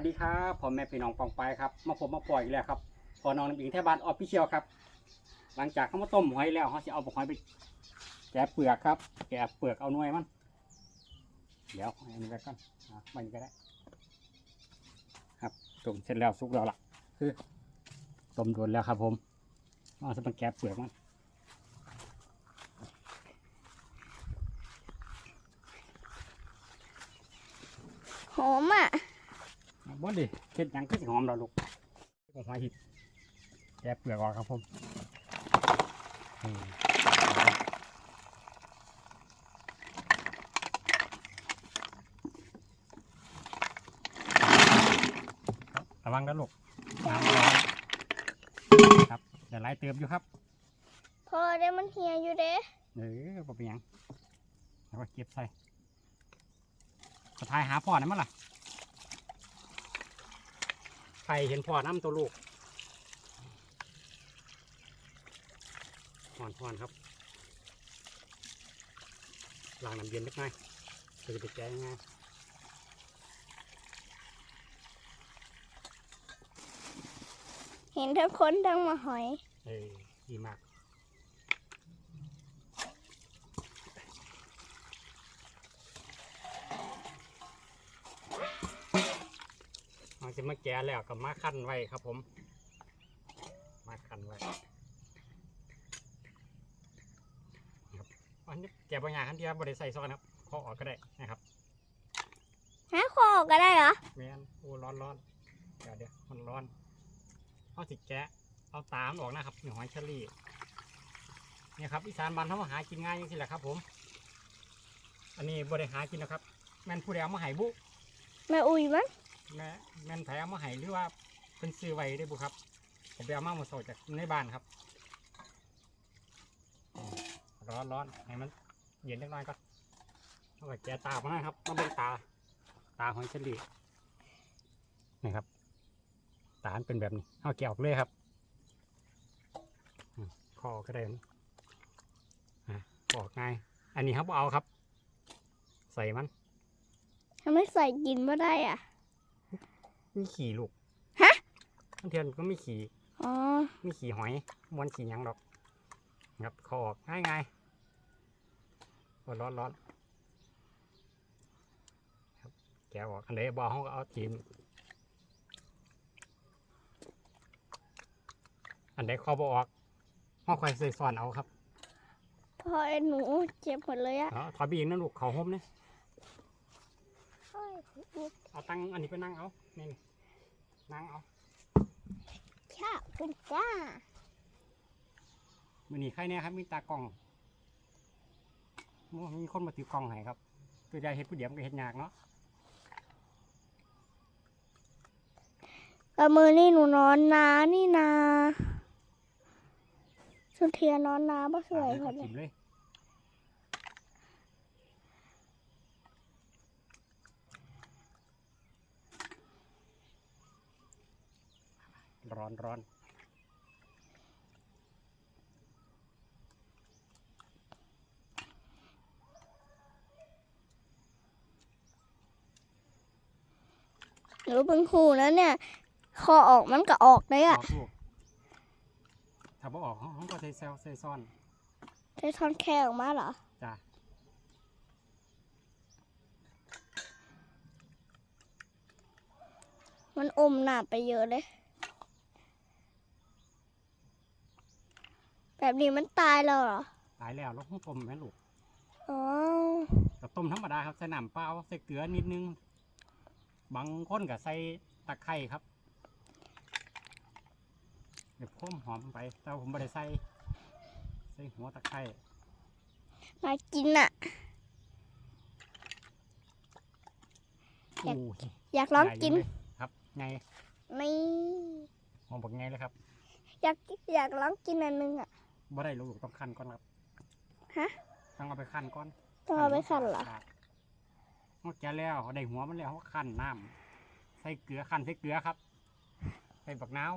วัสดีครับผมแม่พี่น้องปองไปครับมาผมมาปล่อยอีกแล้วครับพอน้องน้ำอิงแทบานออฟฟิเชียลครับ หลังจากเขามาต้มหอยแล้วเขาจะเอาหอยไปแกะเปลือกครับ แกะเปลือกเอาหน่วยมันเดี๋ยวอันนี้ไปก่อนอะมันก็ได้ ครับต้มเสร็จแล้วสุกแล้วล่ะ คือต้มโดนแล้วครับ ผมเอาสมันแกะเปลือกมันหอมอะ บ่ดิเห็ดหยังก็สิหอมเราลูกของหอยหิบแกะเปลือกออกครับผมอืมระวังนะลูกน้ำร้อนครับเดี๋ยวไล่เติมอยู่ครับ พอได้มันเหี่ยอยู่เด้เออบ่เป็นหยังแล้วก็เก็บใส่สะทายหาพ่อนั่นมั้งล่ะ ใครเห็นพ่อน้ำตัวลูกห่อนห่อนครับล้างน้ำเย็นเล็กน้อยจะไปแก้ยังไงเห็นทั้งคนทั้งมาหอย เออดีมาก เราจะมาแกะแล้วกับมาขั้นไว้ครับผม มาขั้นไว้ครับอันนี้แกะบางอย่างขั้นเดียวบริใส่ซอนครับขอออกก็ได้นะครับหาคอก็ได้เหรอแมนโอ้ร้อนร้อนเดี๋ยวเดี๋ยวมันร้อนเอาสิแกะเอาตามนออกนะครับนี่หอยเชอรี่เนี่ยครับอีสานบ้านเขามาหากินง่ายอย่างนี้แหละครับ ผม อันนี้บริหากินนะครับแม่นผู้ใดเอามาให้บุแม่อุ้ยมั้ง แม่แม่นไผเอามาให้หรือว่าเป็นซื้อไว้ได้บุครับ ผมไปเอามาหมดสดจากในบ้านครับ ร้อนร้อนให้มันเย็นเล็กน้อยก็เอาไปแกะตามานะครับมาเป็นตา ตาหอยเชอรี่นี่ครับ ตาเป็นแบบนี้เอาแกะออกเลยครับคอก็ได้นะอะออกง่าย อันนี้ครับเอาครับ ใส่มันทำไมใส่กินไม่ได้อะ มีขี่ลูกฮะบางเทียนก็มีขี่อ๋อมีขี่หอยมวนขี่หยังดอกครับคอออกง่ายง่ายๆร้อนร้อนร้อนครับแกะออกอันไหนบอเขาก็เอาทีมอันไหนคอบออกห้องคอยใส่ซ่อนเอาครับพอไอ้หนูเจ็บหมดเลยอะเอาถอยไปอีกนะลูกเขาห่มเนี่ยโอ้ย เอาตั้งอันนี้ไปนั่งเอานี่นี่นั่งเอาชาคุณจ้ามือนี้ใครเนี่ยครับมีตากล้องโอ้มีคนมาถือกล้องให้ครับตัวใหญ่เห็ดผู้เดียวมันก็เห็ดยากเนาะกับมือนี่หนูนอนนานี่นา สุเทียนอนนาบ่สวยพอเลเลย ย เลยร้ อนร้อนหนูเพิ่งหูแล้วเนี่ยคอออกมันก็ออกเลยออะอกลูกถ้าบ่ออกเขาก็ใส่แซลใส่ซ่อนใช้ท่อนแค่ออกมาเหรอ จ้ะมันอมหนาไปเยอะเลย แบบนี้มันตายแล้วเหรอ ตายแล้วแล้วห้องต้มแม่ลูกอ๋อกับต้มธรรมดาครับใส่น้ำเปล่าใส่เกลือนิดนึง บางคนก็ใส่ตะไคร้ครับ เดี๋ยวพ่มหอมไป แต่ว่าผมไม่ได้ใส่ ใส่หัวตะไคร้น่ากินอะอยากโอ้ยอยากลองกินใหญ่เลยครับไงนี่ มองบอกไงเลยครับ อยากอยากลองกินอันนึงอะ บ่ได้ลูกต้องคั้นก่อนครับฮะ ต้องเอาไปคั้นก่อนต้องเอาไปคั้นเหรอครับเขาแก่แล้วเขาได้หัวมันแล้วเขาคั้นน้ำใส่เกลือคั้นใส่เกลือครับใส่บักน้าว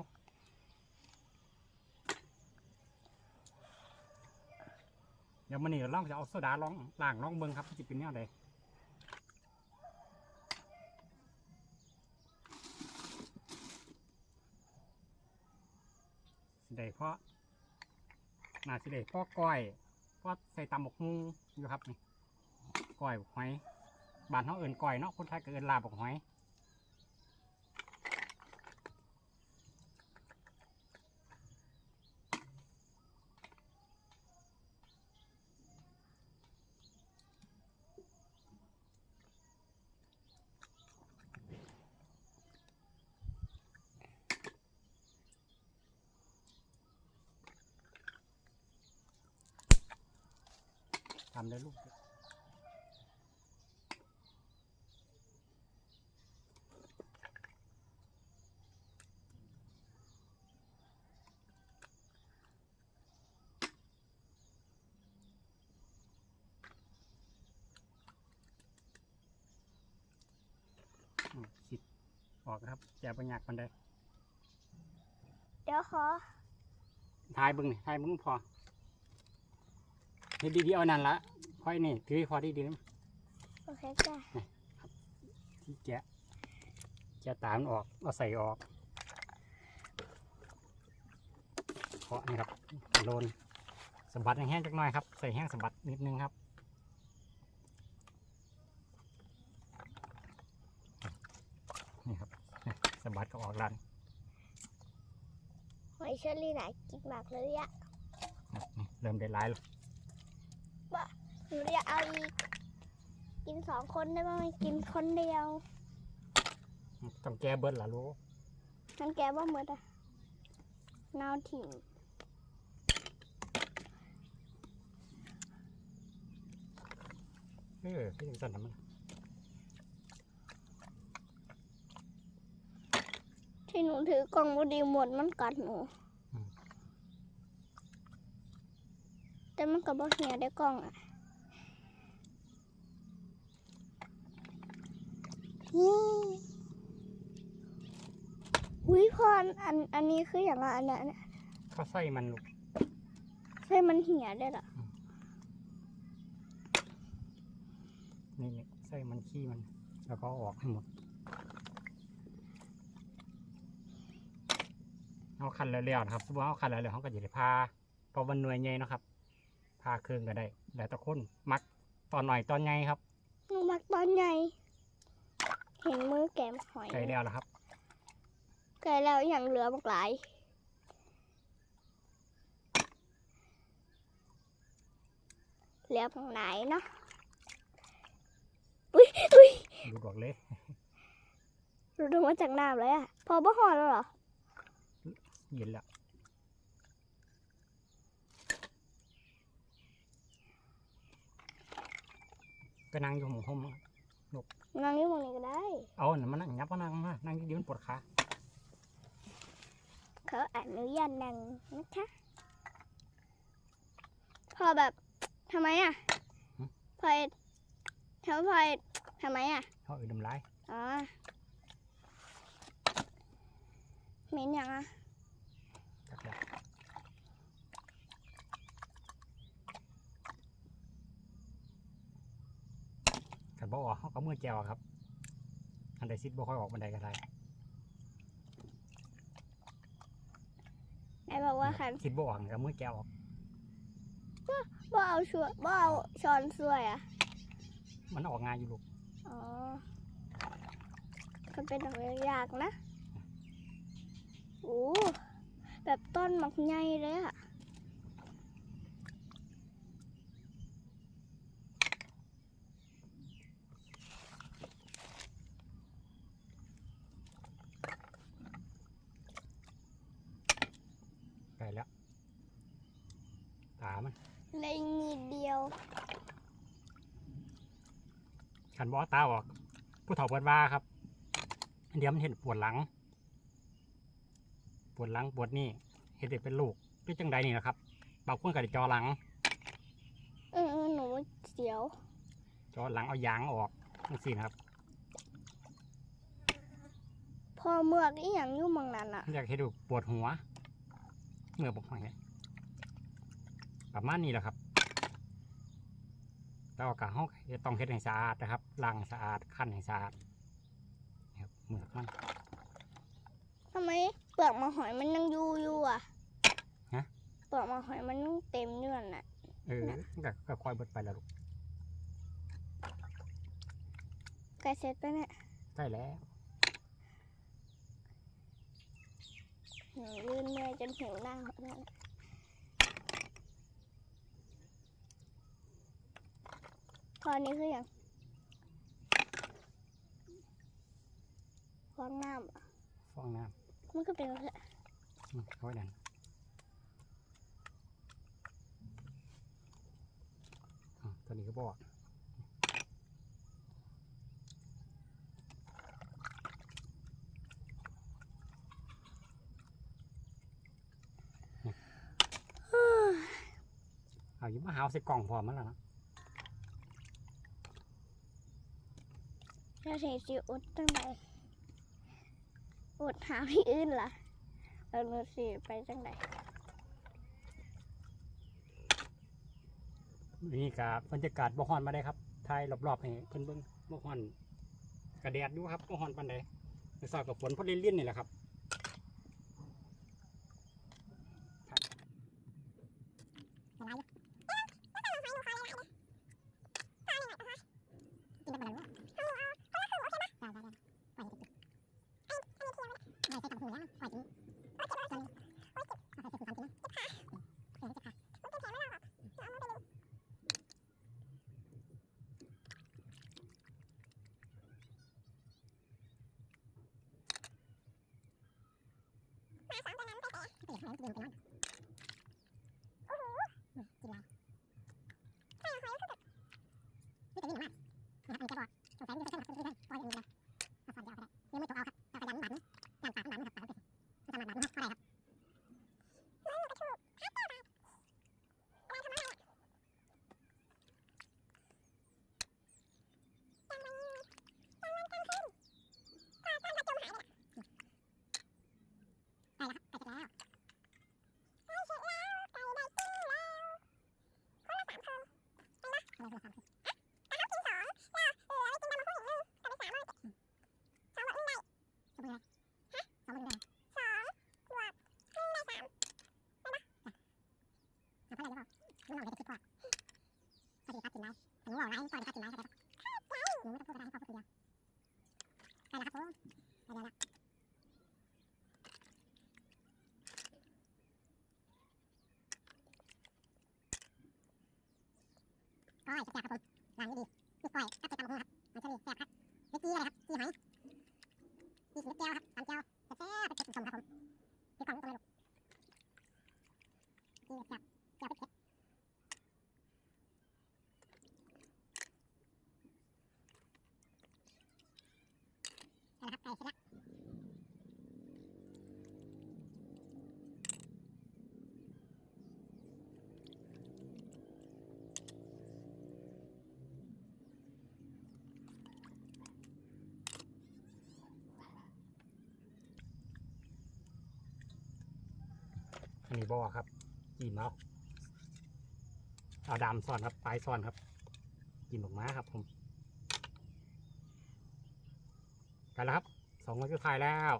เดี๋ยวมันนี่ล่องจะเอาโซดาล่องล่างล่องเบิ้งครับจะเป็นแนวใดได้เพราะ น่าสิเด็พ่อก้อยพ่อใส่ตำบกฮุงอยู่ครับนี่ก้อยบกหอยบานเขาเอิ้นก้อยเนาะคนไทยก็เอิ้นลาบบกหอย ทำได้ลูกเดียวอืมคิดออกครับแจปัญญากมันได้ เดี๋ยวขอ ทายบึงนี่ทายบึงพอ เฮ็ดดีๆเอานั่นละค่อยนี่ถือให้พอดีๆนะโอเคจ้ะที่แกะแกะตามนออกเอาใส่ออกเพาะนี่ครับโลนสะบัดให้แห้งจักหน่อยครับใส่แห้งสะบัดนิดนึงครับนี่ครับนี่สะบัดก็ออกลันหอยเชอรี่ไหนกินมากเลยอะครับนี่เริ่มได้หลายแล้ว หนูจะเอาอีก กินสองคนได้ไหมกินคนเดียวต้องแก้เบิดล่ะลูกมันแกว่าหมดอะนาวถิ่มเออพี่ถึงสั่นทำมันที่หนูถือกล่องบดีหมดมันกัดหนู แต่มันกับบ่เหียได้กล่องอะ นี่อุ้ยพออันอันอันนี้คืออย่างไรอันเนี้ยอันเนี้ยเขาใส่มันลูกใช่มันเหี่ยได้เหรอนี่นี่ใส่มันขี้มัน แล้วก็เอาออกให้หมด เอาคันแล้วๆนะครับสมมติว่าเอาคันแล้วๆเขาก็จะได้พาเพอมันหน่วยใหญ่เนาะครับพาเครื่องก็ได้แล้วแต่คนมักตอนหน่อยตอนใหญ่ครับหนูมักตอนใหญ่ เห็นมือแกมหอยใส่แล้วนะครับไกลแล้วอย่างเหลือบักหลายเหลือบักไหนเนาะอุ้ยอุ้ยดูดออกเลยรู้ดูมาจากน้ำเลยอะพอบ่หอดแล้วเหรอเย็นแล้วก็นั่งอยู่หมู่ห้อง นั่งอยู่ตรงนี้ก็ได้ เอาหน่ะมานั่งยับมานั่งมานั่งยืนปวดขาเขาอนุญาตนั่งนะคะ พอแบบทำไมอะพอยทำพอยทำไมอะเขาอื่นดำลายอ๋อเหม็นอย่างอะจับแล้วขัน บ่ออกเขาก็มือแจวครับ อันใดซิดบ่ค่อยออกบันไดก็ได้ไหนบอกว่าคันซิดบ่ออกก็มือแจวออกบ่เอาช่วยบ่เอาช้อนช่วยอะ มันออกงานอยู่ลูก อ๋อมันเป็นอะไรยากนะ โอ้ แบบต้นหมักใหญ่เลยอะ ไกลแล้ว ตามัน ในนิดเดียว ขันบ่ตาออก ผู้เฒ่าเปิดว่าครับ เดี๋ยวมันเห็นปวดหลัง ปวดหลังปวดนี่เห็นเด็กเป็นลูกด้วยจังใดนี่นะครับบางคนก็ได้จอหลังเออเออหนูเสียว จอหลังเอายางออกนั่นสินะครับ พอเมือกอีหยังอยู่เมืองนั้นอะ อยากให้ดูปวดหัว เมื่อบอกหอยประมาณนี้แหละครับ แล้วก็ห้องต้องเฮ็ดให้สะอาดนะครับล้างให้สะอาดขั้นให้สะอาดนี่ครับเมือกมันทำไมเปลือกมะหอยมันยังอยู่อยู่อะปลอกมาหอยมันเต็มอยู่นั่นน่ะ เออมันก็ค่อยๆเบิดไปแล้วลูกไก่เสร็จไปเนี่ยใกล้แล้ว หนูยืนเมื่อยจนหิวหน้าหมดแล้วน่ะ ตอนนี้คืออย่างฟองน้ำเหรอฟองน้มันก็เป็นแบบนี้ำอืมเอาไว้ดันอะตัวนี้ก็บอกเอาอยู่มาหาเอาใส่กล่องพอมันแล้วนะ ถ้าเทสิอุดตั้งไหนอุดหาที่อื่นล่ะเราหนูสิไปจังไหนนี่กับบรรยากาศบ่ฮอนมาได้ครับทายรอบๆให้เพิ่นเบิ่งบ่ฮอนกระแดดอยู่ครับบ่ฮอนปานใดในซอยกับฝนพอเล่นๆนี่แหละครับ Let's go beyond. 我给下算的话，挺麻下。 อันนี้บ่อครับจีมเอาเอาดำซ่อนครับปลายซ่อนครับกินออกมาครับผมกันแล้วครับสองวันสุดท้ายแล้ว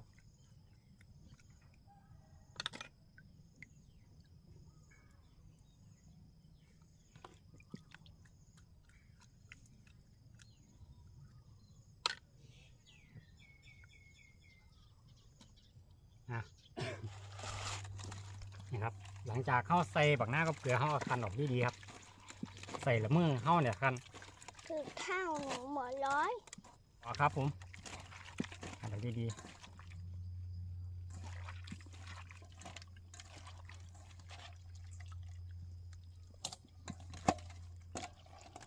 นี่ครับ หลัง จากเข้าใส่บักหน้ากับเกลือเข้าเอาคันออกดีๆครับ ใส่ละมือเข้าเนี่ยคันคือข้าวหนูหมอร้อยอ๋อครับผมคันออกดีๆ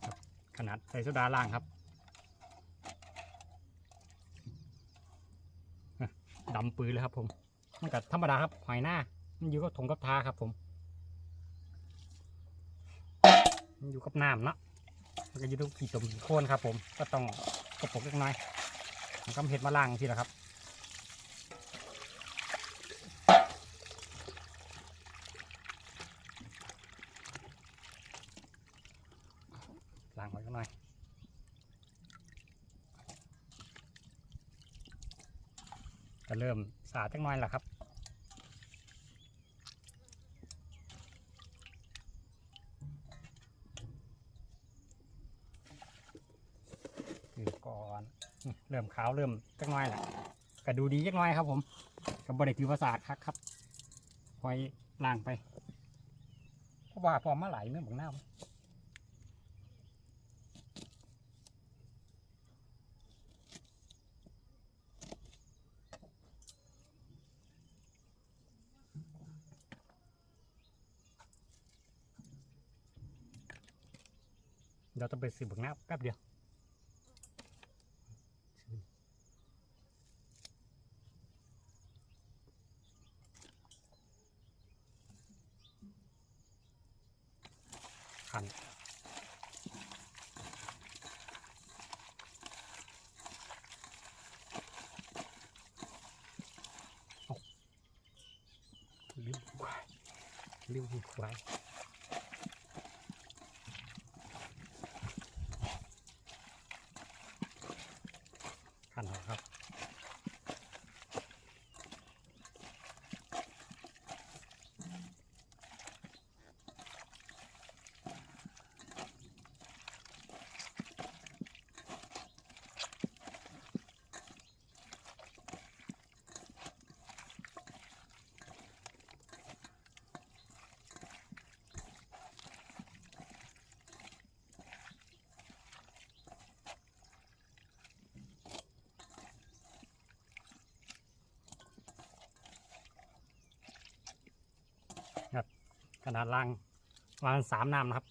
ครับขนาดใส่โซดาล่างครับดำปืนเลยครับผม มันก็ธรรมดาครับหอยหน้า มันอยู่กับถงกับทาครับผม มัน อยู่กับน้ำเนาะมันก็อยู่ทุกขีดตมขีดโคนครับ ผมก็ต้องกระปกเล็กน้อยมันก็เห็ดมาล่างทีละครับล้างไว้ก็หน่อยก็เริ่มสาดจังน้อยแหละครับ นี่เริ่มขาวเริ่มจักน้อยแหละก็ดูดีจักน้อยครับ ผมกับบริถือประสาทครับครับคอยล่างไปเพราะว่าพอมาไหลเนื้อของหน้าเราต้องไปสืบบักหน้าแป๊บเดียว ขันเอ้าลืมควาย ลืมควา ขนาดล่างวางสามน้ำนะครับ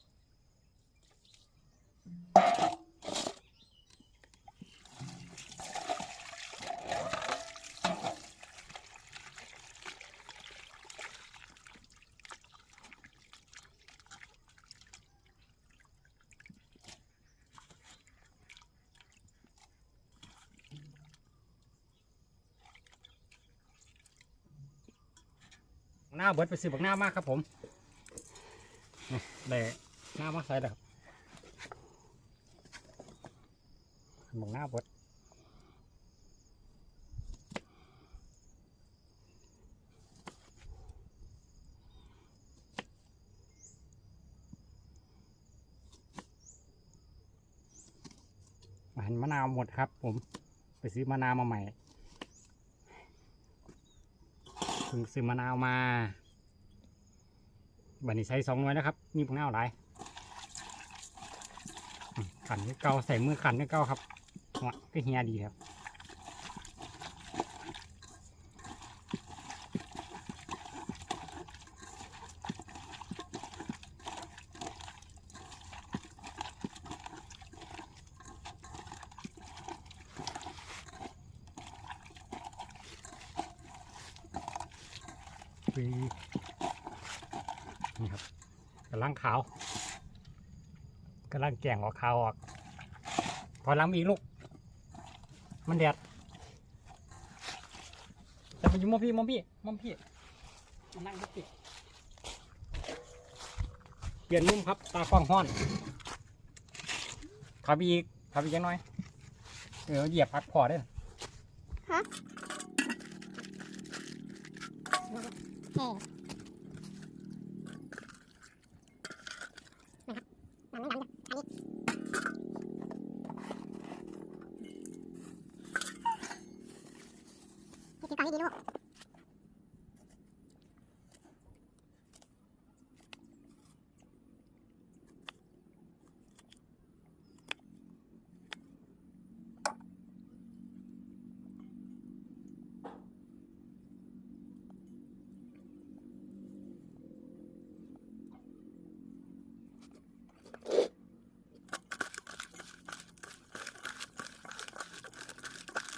หน้าเบิดไปซื้อบักหน้ามากครับผม นี่หน้ามาใส่แล้วครับบักหน้าเบิดอาหารมะนาวหมดครับ ผม ไปซื้อมะนาวมาใหม่เพิ่งซื้อมะนาวมา บันนี้ใช้สองหน่วยนะครับมีพวกหน้าหลายขันก็เก่าใส่มือขันก็เก่าครับหัวก็เฮียดีครับ ปีนี่ครับกำลังขาวกำลัง แก่งออกขาวออกพอล้างมาอีกลูก มันแดดจะไปอยู่มอมพี่มอมพี่มอมพี่มานั่งดูพี่ เปลี่ยนมุมครับ ตาฟองห้อนขับอีกขับอีกยังน้อย เออเหยียบพักพอได้อฮะ เท่นะครับหลังนี้หลังนี้อันนี้นี่คือกล่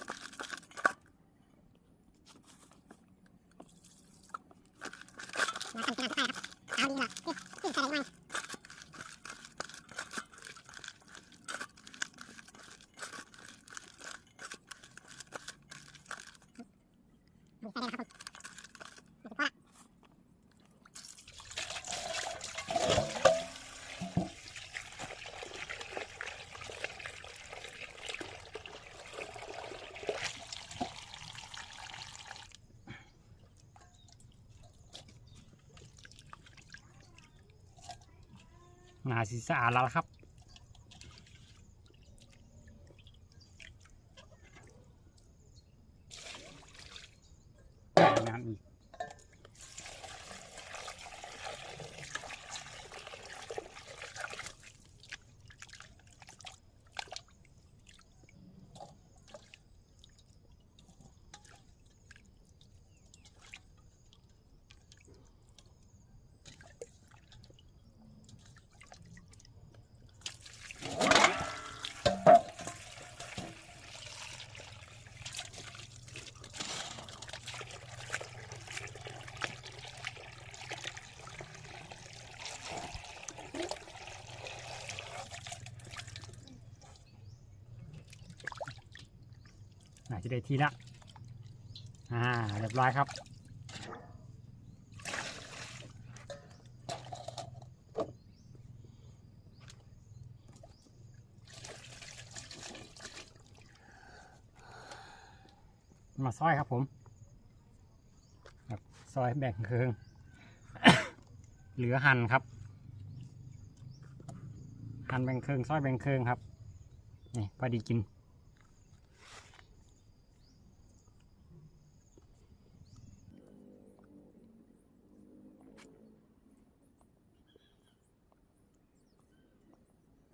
องที่ดีลูก มาถึงขนาดสุดท้ายครับเอาดีละเอ๊ะขึ้นใส่ได้ไหมดูใส่ได้นะครับผมมาถึงพ่อละ หนาสีสะอาดแล้วครับ อาจะได้ทีละ อ่า เรียบร้อยครับ มาซอยครับผมแบบซอยแบ่งเคืองเหลือหั่นครับ หั่นแบ่งเคืองซอยแบ่งเคืองครับ นี่พอดีกิน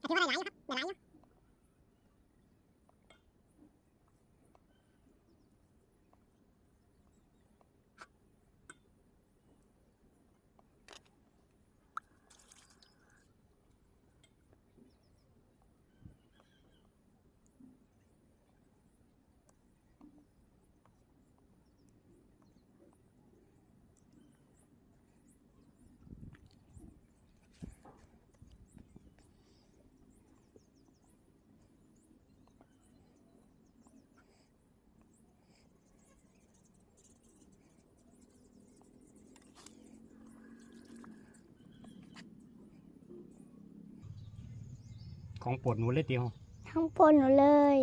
ถือว่าได้หลายอยู่ครับได้หลายอยู่ ของปวดหนูเลยเดียวทั้งปนหนูเลย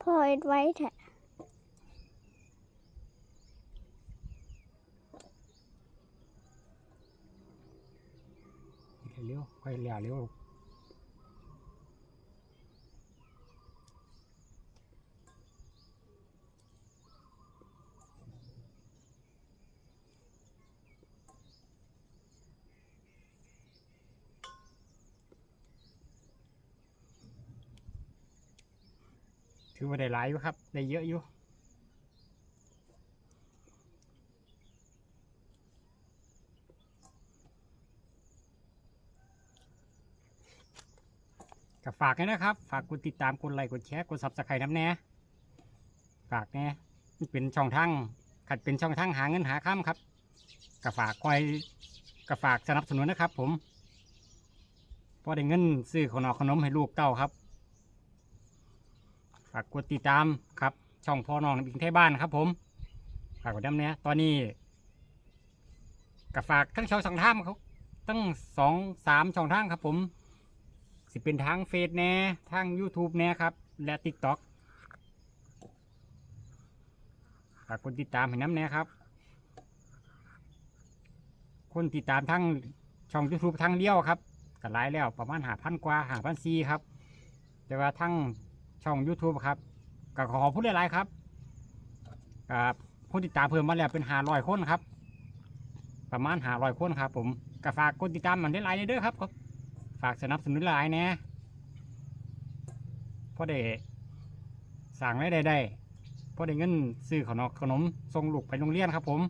พอเอ็ดไว้แถอะ เร็วๆค่อย เลี้ยวเร็วถือว่าได้หลายอยู่ครับ ได้เยอะอยู่ ก็ฝากนะครับ ฝากกดติดตามกดไลค์กดแชร์กดซับสไครต์น้ำแน่ฝากแน่เป็นช่องทางขัดเป็นช่องทางหาเงินหาข้ามครับก็ฝากคอยก็ฝากสนับสนุนนะครับ ผมพราะได้เงินซื้อขนมขนมให้ลูกเต้าครับ ฝากกดติดตามครับ ช่องพ่อน้องน้ำอิงไทยบ้านครับ ผมฝากกดน้ำเนี้ยตอนนี้ก็ฝากทั้งช่องสองท่างเขาตั้งสองสามช่องทางครับผม สิเป็นทางเฟซแน่ทาง YouTube แน่ครับ และ TikTok ฝากกดติดตามให้น้ำแน่ครับ คนติดตามทั้งช่อง YouTube ทั้งเลี้ยวครับก็หลายแล้วประมาณหาพันกว่าหาพันซีครับ แต่ว่าทั้งช่อง YouTube ครับก็ขอพูดหลายๆครับกับผู้ติดตามเพิ่มมาแล้วเป็นหาร้อยคนครับ ประมาณหาร้อยคนครับ ผมก็ฝากกดติดตามมันได้หลายเด้อครับฝากสนับสนุนหลายแหน่พอได้สั่งได้ได้ได้พอได้เงินซื้อขนมขนมส่งลูกไปโรงเรียนครับผม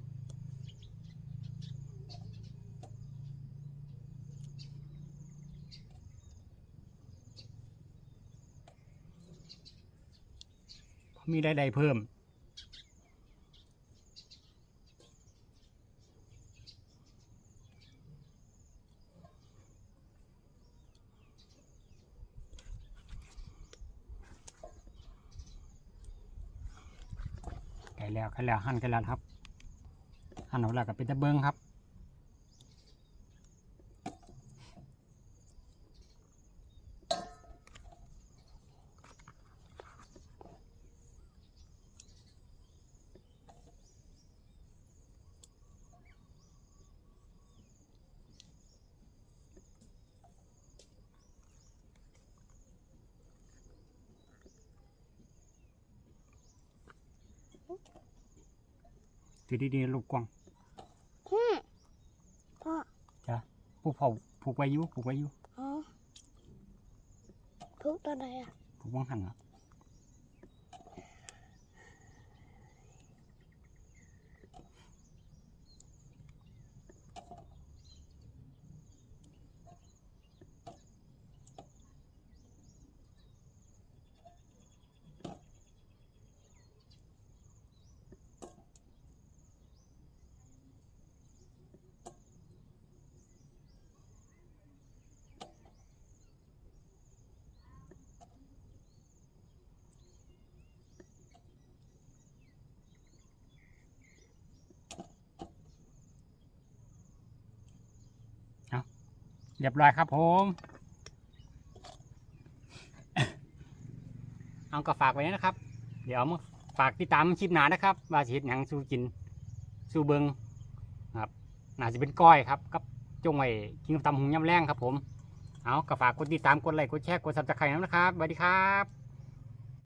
มีได้ได้เพิ่ม แล้วไก่แล้วหั่นกันแล้วครับหั่นออกแล้วก็เป็นตะเบิงครับ อดีๆลูกกวางฮึมพ่อผู้เผาผูกไว้อยุผูกไว้อยุอ๋อทุกตัวไหนอะผูกว่างหันอะ เรียบร้อยครับผม เอาก็ฝากไว้นะครับ เดี๋ยวมาฝากติดตามคลิปหนานะครับ ว่าสิเฮ็ดหยังสู้กินสู้เบิงครับน่าจะเป็นก้อยครับกับจงไว้กินกับตำหุงยำแรงครับผม เอาก็ฝากกดติดตามกดไลค์กดแชร์กดซับสไครต์นะครับสวัสดีครับ